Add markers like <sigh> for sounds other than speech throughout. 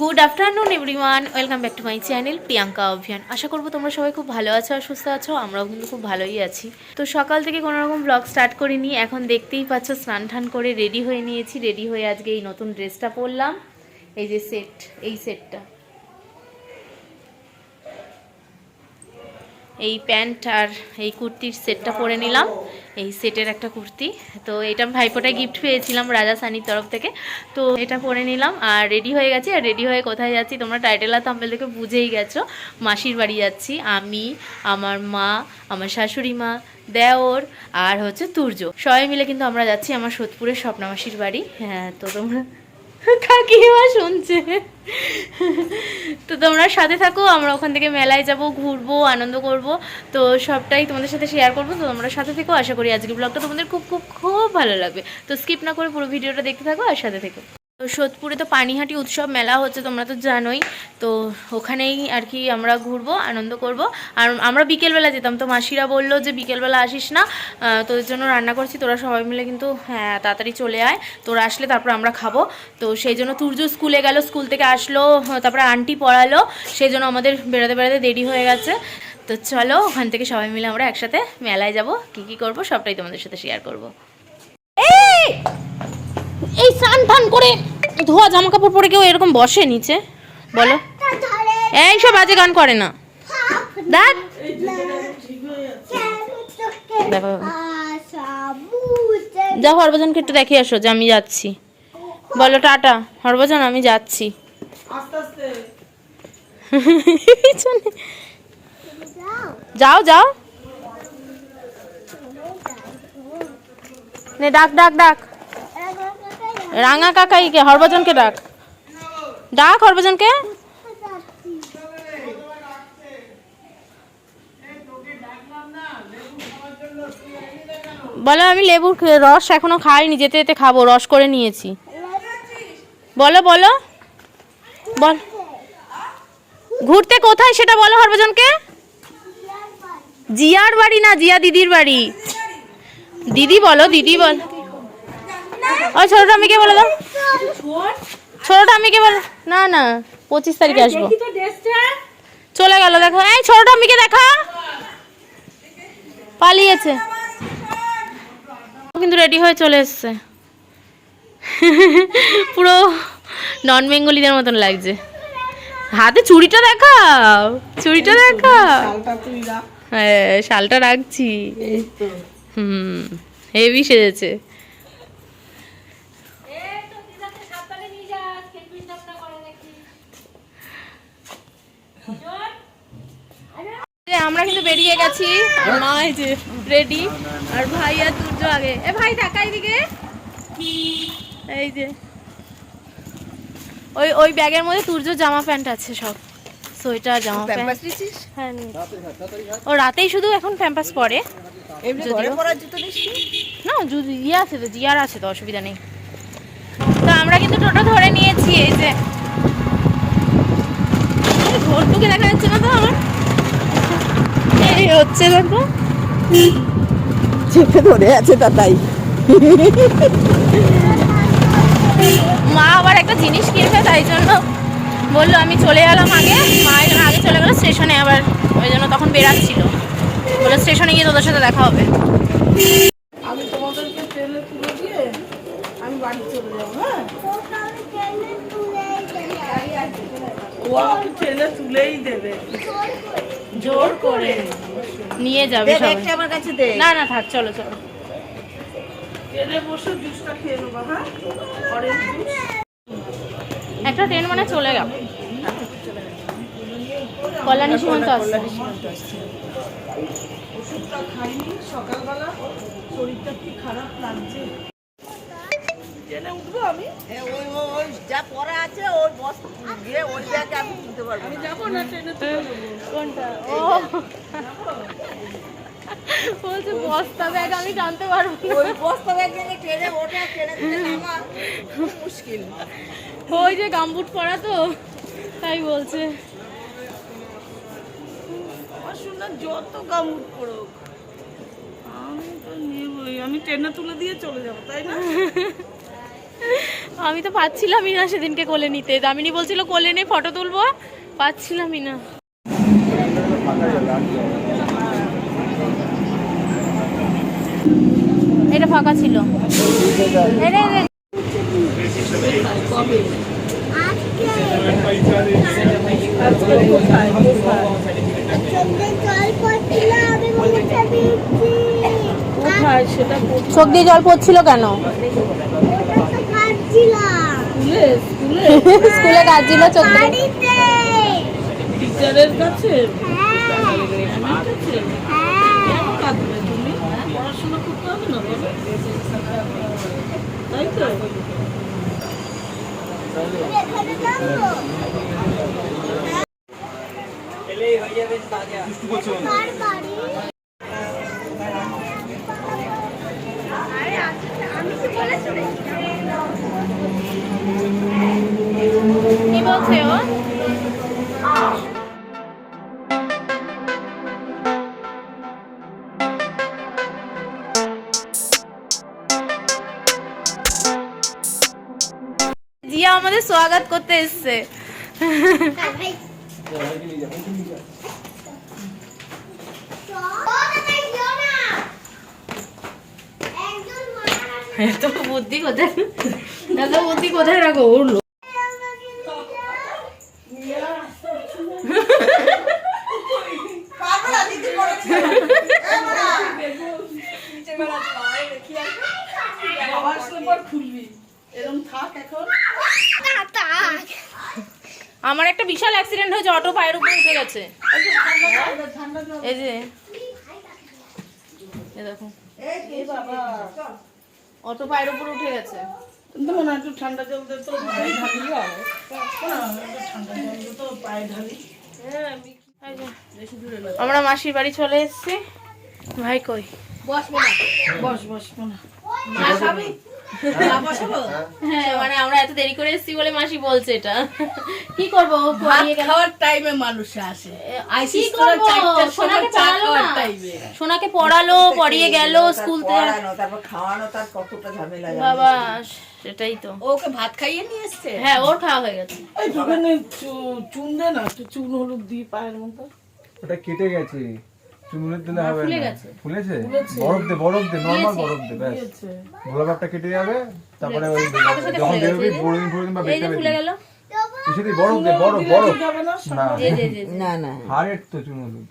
Good afternoon everyone welcome back to my channel Priyanka অভিয়ান আশা করব তোমরা সবাই খুব ভালো আছো আর সুস্থ আছো, আমরাও কিন্তু খুব ভালোই আছি। তো সকাল থেকে কোনো রকম ব্লগ স্টার্ট করিনি, এখন দেখতেই পাচ্ছ স্নান টান করে রেডি হয়ে নিয়েছি রেডি হয়ে আজকে এই নতুন ড্রেসটা পরলাম। এই যে সেট এই সেটটা এই প্যান্ট আর এই কুর্তির সেটটা পরে নিলাম। এই সেটের একটা কুর্তি। তো এটা আমি ভাইফোঁটায় গিফট পেয়েছিলাম রাজা সানির তরফ থেকে। তো এটা পরে নিলাম আর রেডি হয়ে গেছি আর রেডি হয়ে কোথায় যাচ্ছি তোমরা টাইটেল আর থাম্বেল দেখে বুঝেই গেছো। মাসির বাড়ি যাচ্ছি আমি, আমার মা, আমার শাশুড়ি মা, দেওর আর হচ্ছে তুর্য। সবাই মিলে কিন্তু আমরা যাচ্ছি আমার সোদপুরের স্বপ্নামাসির বাড়ি। হ্যাঁ তো তোমরা কাকিমা শুনছে। তো তোমরা সাথে থাকো, আমরা ওখান থেকে মেলায় যাব, ঘুরবো, আনন্দ করব। তো সবটাই তোমাদের সাথে শেয়ার করব, তো তোমরা সাথে থেকো। আশা করি আজকের ব্লগটা তোমাদের খুব খুব খুব ভালো লাগবে। তো স্কিপ না করে পুরো ভিডিওটা দেখতে থাকো আর সাথে থেকো। তো সোদপুরে তো পানিহাটি উৎসব মেলা হচ্ছে তোমরা তো জানোই। তো ওখানেই আর কি আমরা ঘুরবো আনন্দ করব। আর আমরা বিকেলবেলা যেতাম তো মাসিরা বলল যে বিকেলবেলা আসিস না তোদের জন্য রান্না করছি তোরা সবাই মিলে কিন্তু হ্যাঁ তাড়াতাড়ি চলে আয়। তোরা আসলে তারপর আমরা খাব। তো সেই জন্য তুর্য স্কুলে গেল স্কুল থেকে আসলো হ্যাঁ, তারপরে আন্টি পড়ালো সেই জন্য আমাদের বেড়াতে বেড়াতে দেরি হয়ে গেছে। তো চলো ওখান থেকে সবাই মিলে আমরা একসাথে মেলায় যাব কি কি করব সবটাই তোমাদের সাথে শেয়ার করব। এই! এই স্নান টান করে ধোয়া জামা কাপড় পরে কেউ এরকম বসে নিচে? বলো। এই সব বাজে গান করে না। দেখ। দেখো। যা হরভজনকে একটু দেখে আসো যে আমি যাচ্ছি। বলো, টাটা। হরভজন, আমি যাচ্ছি। যাও যাও। নে, ডাক ডাক ডাক। রাঙা কাকাইকে, হরভজনকে ডাক। ডাক হরভজনকে? বলো, আমি লেবুর রস এখনও খাইনি, যেতে যেতে খাব, রস করে নিয়েছি। বলো বলো। বল। ঘুরতে কোথায় সেটা বলো হরভজনকে? জিয়ার বাড়ি না, জিয়া দিদির বাড়ি। দিদি বলো, দিদি বল। ওই ছোটটা আমিকে বলে দাও। ছোটটা আমিকে বল না না পঁচিশ তারিখে আসব। চলে গেল দেখো। এই ছোটটা আমিকে দেখা। পালিয়েছে। কিন্তু রেডি হয়ে চলে এসছে। পুরো নন বেঙ্গলিদের মতন লাগছে। হাতে চুড়িটা দেখাও। চুড়িটা দেখাও। হ্যাঁ শালটা রাখছি। হুম হেভি সেজেছে। আমরা কিন্তু বেরিয়ে গেছি। মা এই যে রেডি আর ভাই আর দুর্য আগে। এ ভাই তাকাই দিকে এই যে। ওই ওই ব্যাগের মধ্যে তুর্য জামা প্যান্ট আছে সব। সোয়েটার জামা প্যান্ট। হ্যাঁ ও রাতেই শুধু এখন প্যাম্পাস পরে। না? যদি ইয়ে আছে তো জিয়ার আছে তো অসুবিধা নেই। তো আমরা কিন্তু টোটো ধরে নিয়েছি এই যে। এই দেখা যাচ্ছে না তো আমার। হচ্ছে দেখো। চেপে ধরে আছে তা তাই। মা আবার একটা জিনিস কিনবে তাই জন্য বলল আমি চলে গেলাম আগে। মা আগে চলে গেলো স্টেশনে আবার ওই জন্য তখন বেরাচ্ছিল। বলে স্টেশনে গিয়ে তোদের সাথে দেখা হবে আমি তোমাদেরকে ট্রেনে তুলে দিয়ে আমি বাড়ি চলে যাব হ্যাঁ ও আমাকে ট্রেনে তুলেই দেবে জোর করে নিয়ে যাবে সবাই। আমার কাছে দে। না না থাক চলো চলো। ট্রেনে বসে জুসটা খেয়ে নাও বাবা অরেঞ্জ জুস একটা ট্রেন মানে চলে গেল। কল্যাণী সীমান্ত আসছে। ওষুধটা খাইনি সকালবেলা। শরীরটা কি খারাপ লাগছে? ট্রেনে উঠবো আমি? যা পড়া আছে ওর বস গিয়ে ওর ব্যাগে আমি তুলতে পারব আমি যাব না ট্রেনে কোনটা? ও। বলছে বস্তা ব্যাগ আমি টানতে পারব না। ওই বস্তা ব্যাগ নিয়ে ট্রেনে ওঠা ট্রেনে নামা মুশকিল। ওই যে গামবুট পরা তো তাই বলছে। আমার শুনলাম যত গামুট পড়ুক আমি তো নেবই আমি ট্রেনে তুলে দিয়ে চলে যাব তাই না? আমি তো পাচ্ছিলামই না সেদিনকে কোলে নিতে। দামিনী বলছিল কোলে নিয়ে ফটো তুলবো। পাচ্ছিলামই না। এটা ফাঁকা ছিল? চোখ দিয়ে জল পড়ছিল কেন? স্কুলে স্কুলে। <laughs> স্কুলে কাজ ছিল চোখ দিয়ে টিচারের কাছে? ম্যামের কাছে কেন কাঁদবে তুমি? পড়াশোনা করতে হবে না তাই তো? কি বলছে ও জিয়া আমাদের স্বাগত করতে এসছে। বুদ্ধি কোথায় এত বুদ্ধি কোথায় রাখো আমার একটা বিশাল অ্যাক্সিডেন্ট হয়েছে অটো পায়ের উপরে উঠে গেছে। এই যে। অটো পায়ের উপর উঠে গেছে। দেবো না একটু ঠান্ডা জল দে তো পায়ে ঢালি ঠান্ডা জল দে তো পায়ে ঢালি। হ্যাঁ আমরা মাসির বাড়ি চলে এসেছি। ভাই কই? বসবো না। বস বসবো না। খাবি? মানে আমরা এত দেরি করে এসেছি বলে মাসি বলছে এটা। কি করব? ও ভাত পড়িয়ে গেল। খাওয়ার টাইমে মানুষ আসে। কি আইসিস করব? চারটার সময় সোনাকে পড়ালো না। সোনাকে পড়ালো পড়িয়ে গেল স্কুল তারপর খাওয়ানো তার কতটা ঝামেলা বাবা সেটাই তো। ওকে ভাত খাইয়ে নিয়ে এসছে? হ্যাঁ ওর খাওয়া হয়ে গেছে। চুন দে না চুন হলুদ দিয়ে পায়ের মতো। ওটা কেটে গেছে। চুমুলের দিলে হবে ফুলে গেছে। ফুলেছে? বরফ দে বরফ দে নর্মাল বরফ দে ব্যাস। কেটে যাবে তারপরে ওই যখন বেরোবি। বড়দিন ফড়দিন বা ফুলে গেল। বরফ দে বরফ বরফ। না না। হাড়ের তো চুমুলুদ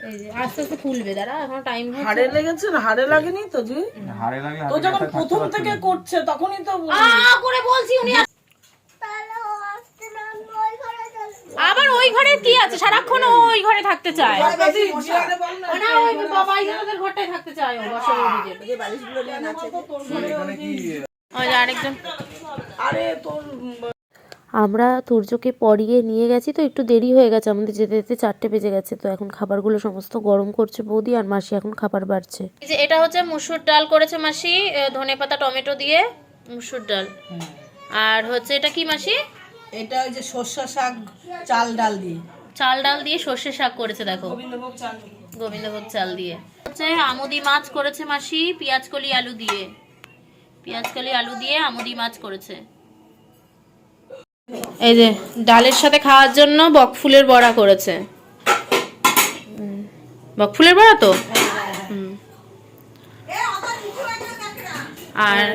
এই যে আস্তে আস্তে ফুলবে দাঁড়া এখন টাইম হাড়ে লেগেছে না হাড়ে লাগেনি তো জি? হাড়ে লাগলে তো যখন প্রথম থেকে করছে তখনই তো আ করে বলছি উনি আবার ওই ঘরে কি আছে? সারাক্ষণ ওই ঘরে থাকতে চায়। না, না ওই বাবা ইজাদের ঘরটায় থাকতে চায় ও আরেকজন। আরে তোর আমরা তুর্যকে পরিয়ে নিয়ে গেছি তো একটু দেরি হয়ে গেছে আমাদের যেতে যেতে চারটে বেজে গেছে তো এখন খাবারগুলো সমস্ত গরম করছে বৌদি আর মাসি এখন খাবার বাড়ছে। যে এটা হচ্ছে মুসুর ডাল করেছে মাসি ধনে পাতা টমেটো দিয়ে মুসুর ডাল। আর হচ্ছে এটা কি মাসি? এটা ওই যে সর্ষা শাক চাল ডাল দিয়ে। চাল ডাল দিয়ে সর্ষে শাক করেছে দেখো। গোবিন্দভোগ চাল গোবিন্দভোগ চাল দিয়ে। হচ্ছে আমুদি মাছ করেছে মাসি পেঁয়াজ কলি আলু দিয়ে। পেঁয়াজ কলি আলু দিয়ে আমুদি মাছ করেছে। এই যে ডালের সাথে খাওয়ার জন্য বকফুলের বড়া করেছে। বকফুলের বড়া তো? আর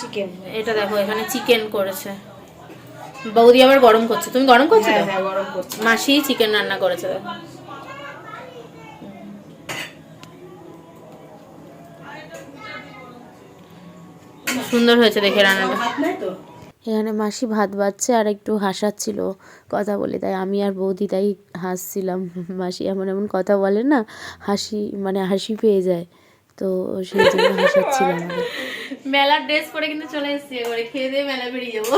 চিকেন এটা দেখো এখানে চিকেন করেছে। বৌদি আবার গরম করছে। তুমি গরম করছ তো? গরম করছে। মাসি চিকেন রান্না করেছে। দেখো সুন্দর হয়েছে দেখে রান্নাটা। ভাত নাই তো? এখানে মাসি ভাত বাচ্ছে আর একটু হাসাচ্ছিল। কথা বলে তাই আমি আর বৌদি তাই হাসছিলাম। মাসি এমন এমন কথা বলে না হাসি মানে হাসি পেয়ে যায়। তো সেই জন্য হাসাচ্ছিলাম আমি। মেলার ড্রেস পরে কিন্তু চলে এসেছি এবারে খেয়ে দিয়ে মেলা বেরিয়ে যাব।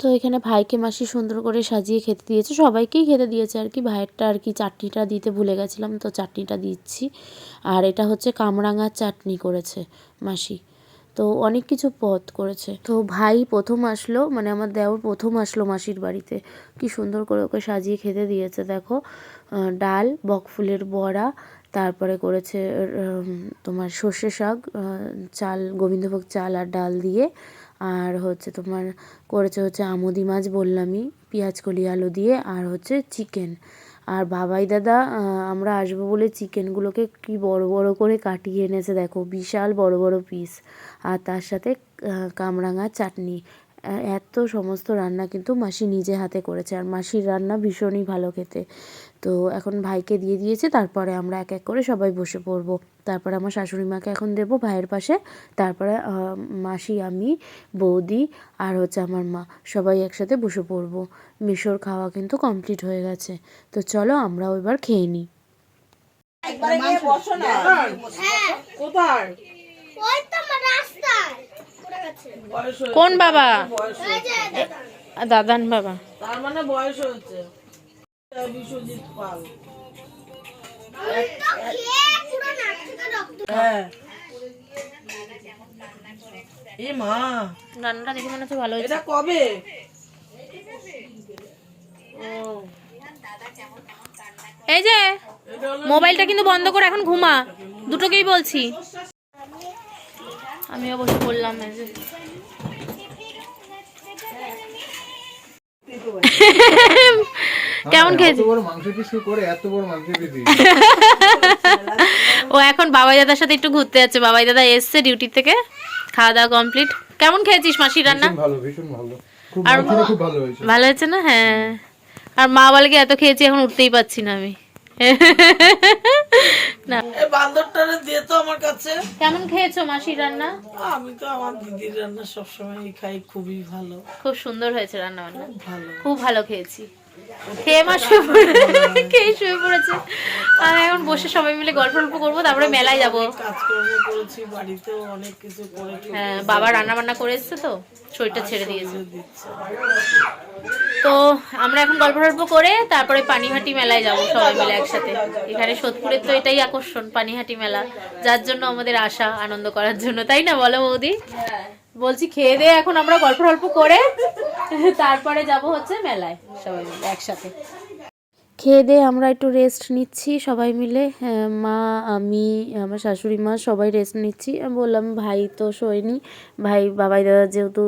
তো এখানে ভাইকে মাসি সুন্দর করে সাজিয়ে খেতে দিয়েছে সবাইকেই খেতে দিয়েছে আর কি। ভাইয়েরটা আর কি চাটনিটা দিতে ভুলে গেছিলাম তো চাটনিটা দিচ্ছি। আর এটা হচ্ছে কামরাঙার চাটনি করেছে মাসি তো অনেক কিছু পথ করেছে। তো ভাই প্রথম আসলো মানে আমার দেওর প্রথম আসলো মাসির বাড়িতে। কি সুন্দর করে ওকে সাজিয়ে খেতে দিয়েছে দেখো। ডাল বকফুলের বড়া তারপরে করেছে তোমার সর্ষে শাক চাল, গোবিন্দভোগ চাল আর ডাল দিয়ে। আর হচ্ছে তোমার করেছে হচ্ছে আমুদি মাছ বললামই, পেঁয়াজ কলি আলু দিয়ে আর হচ্ছে চিকেন। আর বাবাই দাদা আমরা আসব বলে চিকেনগুলোকে কি বড় বড় করে কাটিয়ে এনেছে, দেখো বিশাল বড় বড় পিস আর তার সাথে কামরাঙা চাটনি। এত সমস্ত রান্না কিন্তু মাসি নিজে হাতে করেছে। আর মাসির রান্না ভীষণই ভালো খেতে। তো এখন ভাইকে দিয়ে দিয়েছে তারপরে আমরা এক এক করে সবাই বসে পড়ব। তারপরে আমার শাশুড়ি মাকে এখন দেবো ভাইয়ের পাশে। তারপরে মাসি আমি বৌদি আর হচ্ছে আমার মা সবাই একসাথে বসে পড়ব। মিশোর খাওয়া কিন্তু কমপ্লিট হয়ে গেছে। তো চলো আমরাও এবার খেয়ে নিই একবারে গিয়ে বসো না। কোথায়? ওই তো আমার রাস্তায়। পড়ে গেছে বয়স হয়েছে। কোন বাবা? দাদান বাবা। তার মানে বয়স হয়েছে। বিশ্বজিৎ পাল। হ্যাঁ। এ মা। রান্নাটা দেখে মনে হচ্ছে ভালো এটা কবে? ও। এই যে মোবাইলটা কিন্তু বন্ধ করে এখন ঘুমা। দুটোকেই বলছি। আমি বসে বললাম এই যে। <laughs> কেমন খেয়েছি মাংস মাংস ও এখন বাবাই দাদার সাথে একটু ঘুরতে যাচ্ছে। বাবাই দাদা এসছে ডিউটি থেকে। খাওয়া দাওয়া কমপ্লিট। কেমন খেয়েছিস মাসির রান্না? ভালো ভীষণ ভালো। আর- ভালো হয়েছে। ভালো হয়েছে না? হ্যাঁ। আর মা বলে এত খেয়েছি এখন উঠতেই পাচ্ছি না আমি। <laughs> না। বান্দরটারে দিয়ে তো আমার কাছে। কেমন খেয়েছো মাসির রান্না? আমি তো আমার দিদির রান্না সবসময় খাই খুবই ভালো। খুব সুন্দর হয়েছে রান্না বান্না ভালো। খুব ভালো খেয়েছি। খেয়ে মা শুয়ে পড়ে খেয়ে শুয়ে পড়েছে। আর এখন বসে সবাই মিলে গল্প গল্প করব, তারপরে মেলায় যাব। হ্যাঁ বাবা রান্না বান্না করে তো, শরীরটা ছেড়ে দিয়েছে। তো আমরা এখন গল্প গল্প করে তারপরে পানিহাটি মেলায় যাব সবাই মিলে একসাথে। এখানে সোদপুরের তো এটাই আকর্ষণ, পানিহাটি মেলা, যার জন্য আমাদের আশা, আনন্দ করার জন্য। তাই না বলো বৌদি? বলছি খেয়ে দিয়ে এখন আমরা গল্প গল্প করে তারপরে যাব হচ্ছে মেলায় সবাই মিলে একসাথে। খেয়ে দিয়ে আমরা একটু রেস্ট নিচ্ছি সবাই মিলে মা আমি আমার শাশুড়ি মা সবাই রেস্ট নিচ্ছি। বললাম ভাই তো শোয়নি ভাই বাবাই দাদা যেহেতু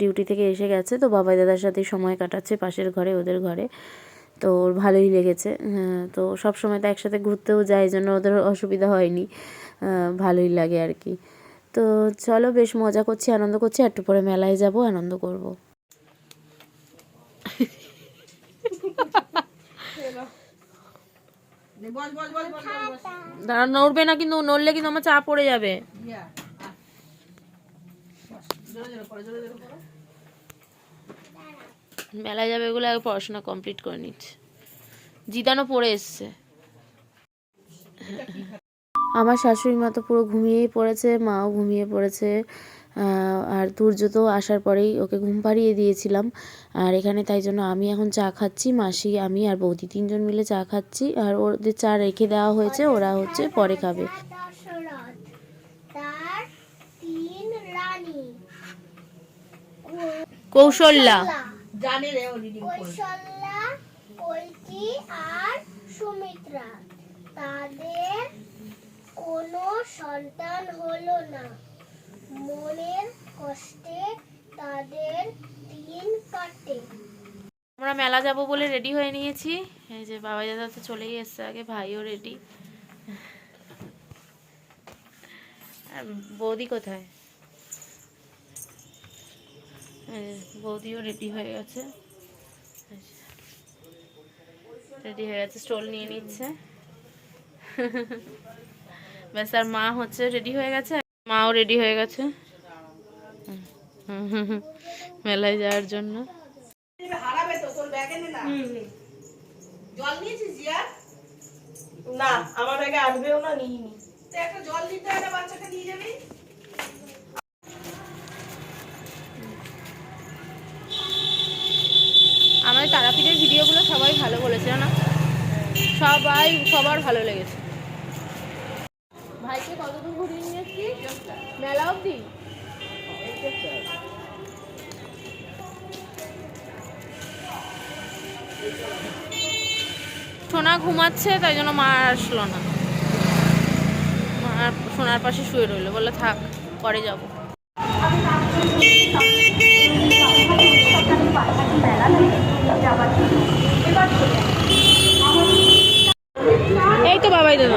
ডিউটি থেকে এসে গেছে তো বাবাই দাদার সাথে সময় কাটাচ্ছে পাশের ঘরে ওদের ঘরে। তো ওর ভালোই লেগেছে হ্যাঁ, তো সব সময় তো একসাথে ঘুরতেও যায় জন্য ওদের অসুবিধা হয়নি ভালোই লাগে আর কি। তো চলো বেশ মজা করছি, আনন্দ করছি একটু পরে মেলায় যাব, আনন্দ করব। দাঁড়া নড়বে না কিন্তু, নড়লে কিন্তু আমার চা পড়ে যাবে। মেলায় যাবে এগুলো আগে পড়াশোনা কমপ্লিট করে নিচ্ছে। জিদানও পড়ে এসছে। আমার শাশুড়ি মা তো পুরো ঘুমিয়েই পড়েছে মাও ঘুমিয়ে পড়েছে। আর তুর্য তো আসার পরেই ওকে ঘুম পাড়িয়ে দিয়েছিলাম। আর এখানে তাই জন্য আমি এখন চা খাচ্ছি মাসি আমি আর বৌদি তিনজন মিলে চা খাচ্ছি। আর ওদের চা রেখে দেওয়া হয়েছে ওরা হচ্ছে পরে খাবে। দশরথ তার তিন রানী কৌশল্যা আর সুমিত্রা তাদের কোনো সন্তান হলো না। মনের কষ্টে তাদের দিন কাটে। আমরা মেলা যাব বলে রেডি হয়ে নিয়েছি। এই যে বাবা দাদা তো চলেই এসছে, আগে ভাইও রেডি বৌদি কোথায়? বৌদিও রেডি হয়ে গেছে। রেডি হয়ে গেছে স্টোল নিয়ে নিচ্ছে। ব্যাস আর মা হচ্ছে রেডি হয়ে গেছে মাও রেডি হয়ে গেছে। মেলায় যাওয়ার জন্য। হারাবে তো তোর ব্যাগে নে না জল নিয়েছিস জিয়া না আমার আগে আসবেও না নিইনি। তো একটা জল দিতে বাচ্চাকে নিয়ে যাবি? আমাদের তারাপীঠের ভিডিওগুলো সবাই ভালো বলেছে না? সবাই সবার ভালো লেগেছে। কতদূর ঘুরিয়ে নিয়ে মেলা অবধি? সোনা ঘুমাচ্ছে, তাই জন্য মা আসলো না। মা সোনার পাশে শুয়ে রইল, বলল, থাক, পরে যাব। বাবাই দাদা।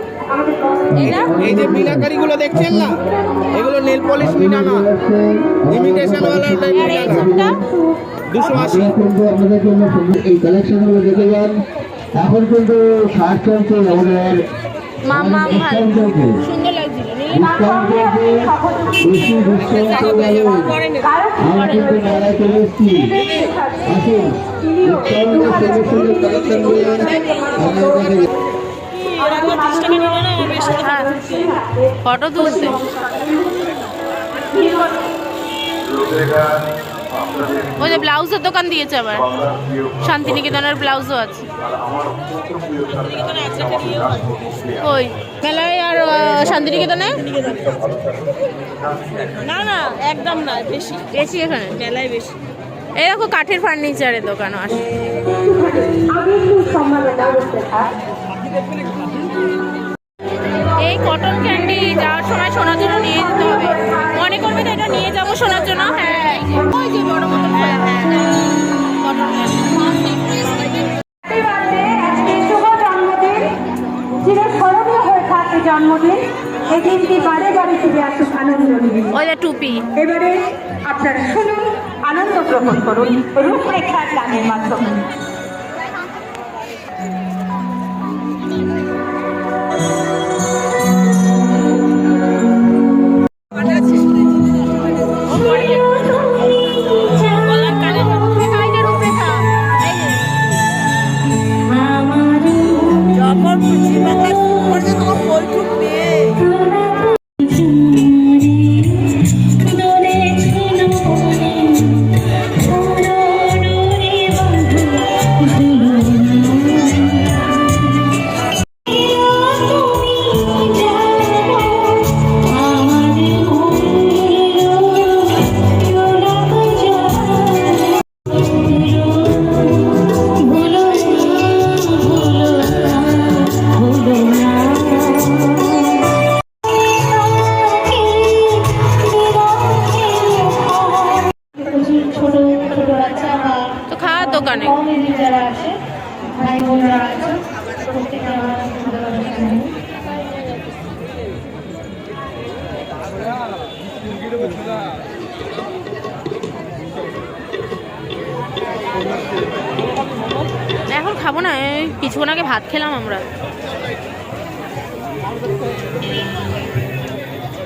এই যে মিনাকারিগুলো দেখছেন না? এগুলো নেল পলিশ মিনা না। ইমিটেশন ওয়ালা মিনা দুশো আশি। কিন্তু আপনাদের জন্য এই কালেকশনগুলো দেখে যান। এখন কিন্তু শার্ট চলছে আমাদের মামা ভালো সুন্দর লাগছিল। আসুন কাছে ফটো তুলতে। ওই যে ব্লাউজের দোকান দিয়েছে আবার। শান্তিনিকেতনের ব্লাউজও আছে। ওই মেলায় আর শান্তিনিকেতনে? না না একদম না বেশি। বেশি এখানে? মেলায় বেশি। এই দেখো কাঠের ফার্নিচারের দোকানও আছে। শোনার জন্য নিয়ে যেতে হবে। মনে করবে তো এটা নিয়ে যাব শোনার জন্য? হ্যাঁ ওই যে বড় মতো হ্যাঁ হ্যাঁ জন্মদিন চিরস্মরণীয় হয়ে। থাকে জন্মদিন এই দিনটি বারে বারে ফিরে আসুক আনন্দ নিয়ে ওই টুপি। এবারে আপনারা শুনুন আনন্দ গ্রহণ করুন। রূপরেখার গানের মাধ্যমে। এখন খাব না এই কিছুক্ষণ আগে ভাত খেলাম আমরা।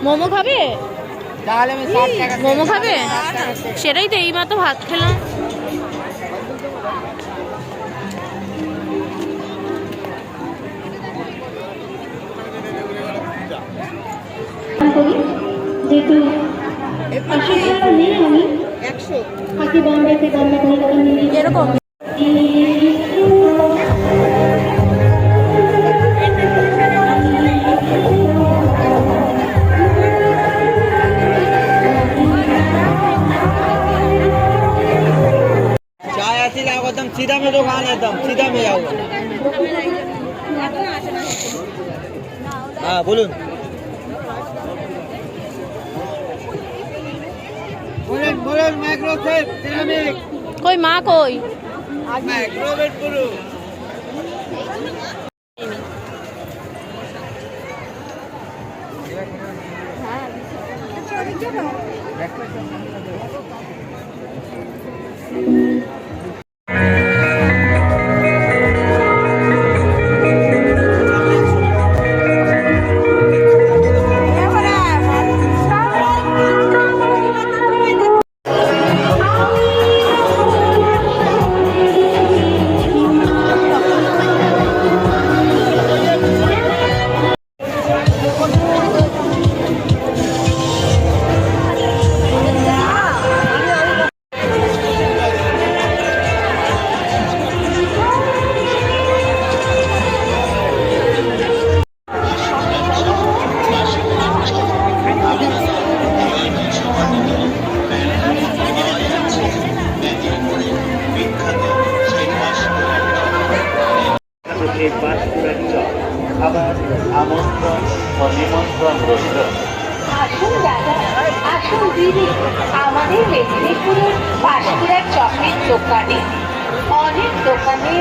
মোমো খাবে? মোমো খাবে? সেটাই তো এইমাত্র ভাত খেলাম। যেহেতু টাকা নেই আমি। একশো। থাকি বম্বেতে বম্বে কলকাতা নিয়ে দোকানে। অনেক দোকানে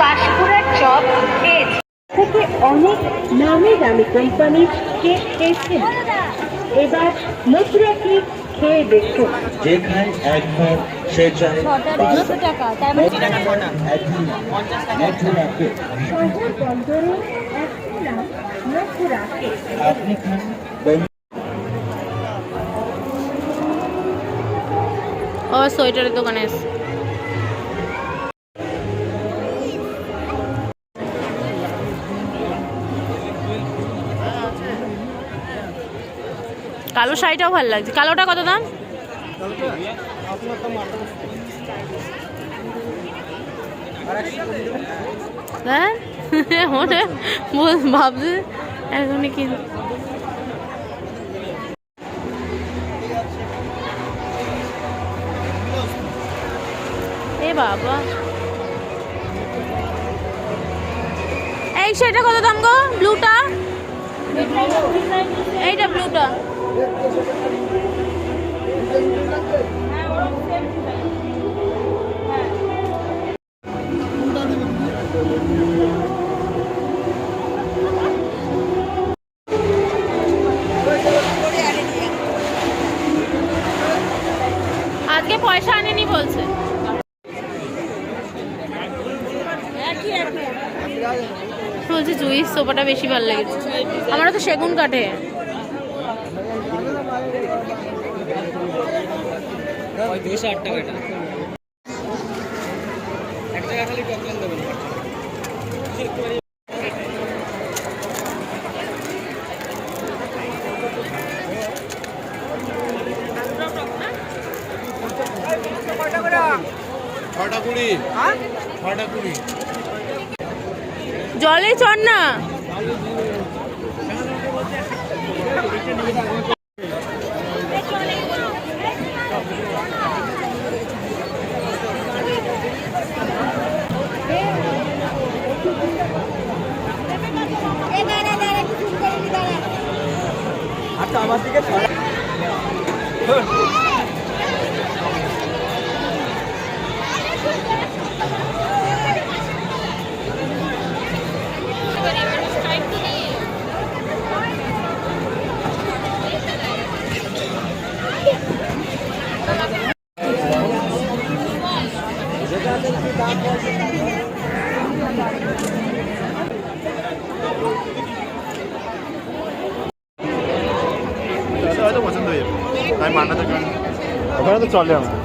পাঁশকুড়ার চপ থেকে অনেক নামি দামি কোম্পানির কেক পেয়েছেন এবার মুদ্রা কেক খেয়ে দেখুন। যে খায় একবার সে চায় টাকা তার মানে একদিন একদিন একে শহর বন্দরে একটি নাম মথুরা কেক। আপনি খান বন্ধু ও সোয়েটারের দোকানে এসে কালো শাড়িটাও ভালো লাগছে। কালোটা কত দাম? হ্যাঁ? বল- ভাবছে, এখনই এ বাবা। এই সেটা কত দাম গো? ব্লুটা? এইটা ব্লুটা। আজকে পয়সা আনেনি বলছে। বলছে জুইস সোফাটা বেশি ভালো লেগেছে। আমারও তো সেগুন কাঠে। জলে চড় না হয়তো পছন্দ হয়ে যাবে আমি মান্নাতে ওখানে তো চলে। আমার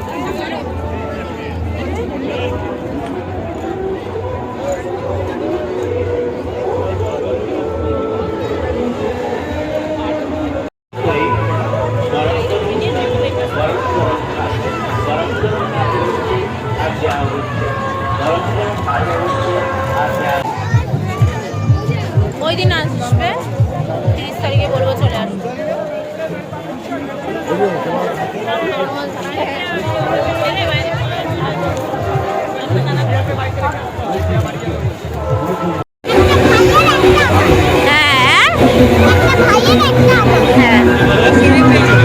ওই দিন আসবে তিরিশ তারিখে বলব চলে আসবে। হ্যাঁ।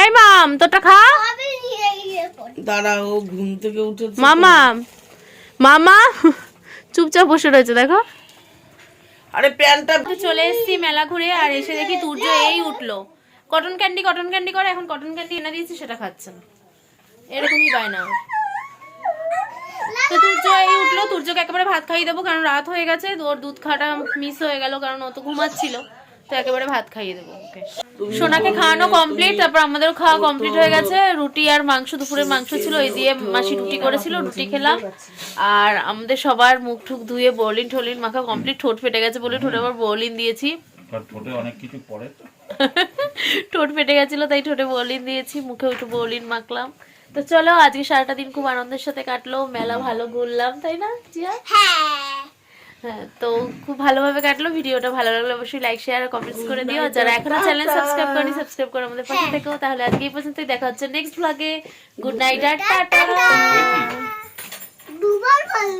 এই মাম তোরটা খা। আমি নিয়ে গিয়ে পড়ি। দাঁড়া ও ঘুম থেকে উঠেছে মামা মামা চুপচাপ বসে রয়েছে দেখো। আরে প্যান্টটা তো চলে এসেছি মেলা ঘুরে আর এসে দেখি তুর্য এই উঠল। কটন ক্যান্ডি কটন ক্যান্ডি করে এখন কটন ক্যান্ডি এনে দিয়েছি সেটা খাচ্ছে না। এরকমই বায়না। তো তুর্য এই উঠল তুর্যকে একেবারে ভাত খাইয়ে দেবো কারণ রাত হয়ে গেছে ওর দুধ খাওয়াটা মিস হয়ে গেল কারণ ও তো ঘুমাচ্ছিল। তো একেবারে ভাত খাইয়ে দেবো ওকে। সোনাকে খাওয়ানো কমপ্লিট তারপর আমাদেরও খাওয়া কমপ্লিট হয়ে গেছে। রুটি আর মাংস দুপুরের মাংস ছিল ওই দিয়ে মাসি রুটি করেছিল রুটি খেলাম। আর আমাদের সবার মুখ ঠুক ধুয়ে বলিন টলিন মাখা কমপ্লিট ঠোঁট ফেটে গেছে বলে ঠোঁটে আবার বলিন দিয়েছি। ঠোঁটে অনেক কিছু পড়ে ঠোঁট ফেটে গেছিল তাই ঠোঁটে বলিন দিয়েছি মুখে একটু বলিন মাখলাম। তো চলো আজকে সারাটা দিন খুব আনন্দের সাথে কাটলো মেলা ভালো ঘুরলাম তাই না জিয়া? হ্যাঁ। হ্যাঁ তো খুব ভালোভাবে কাটলো ভিডিওটা ভালো লাগলে অবশ্যই লাইক শেয়ার আর কমেন্টস করে দিও। যারা এখনও চ্যানেল সাবস্ক্রাইব করেনি সাবস্ক্রাইব করে আমাদের পাশে থেকো তাহলে আজকে এই পর্যন্তই দেখা হচ্ছে নেক্সট ব্লগে গুড নাইট আর টাটা। দুবার বল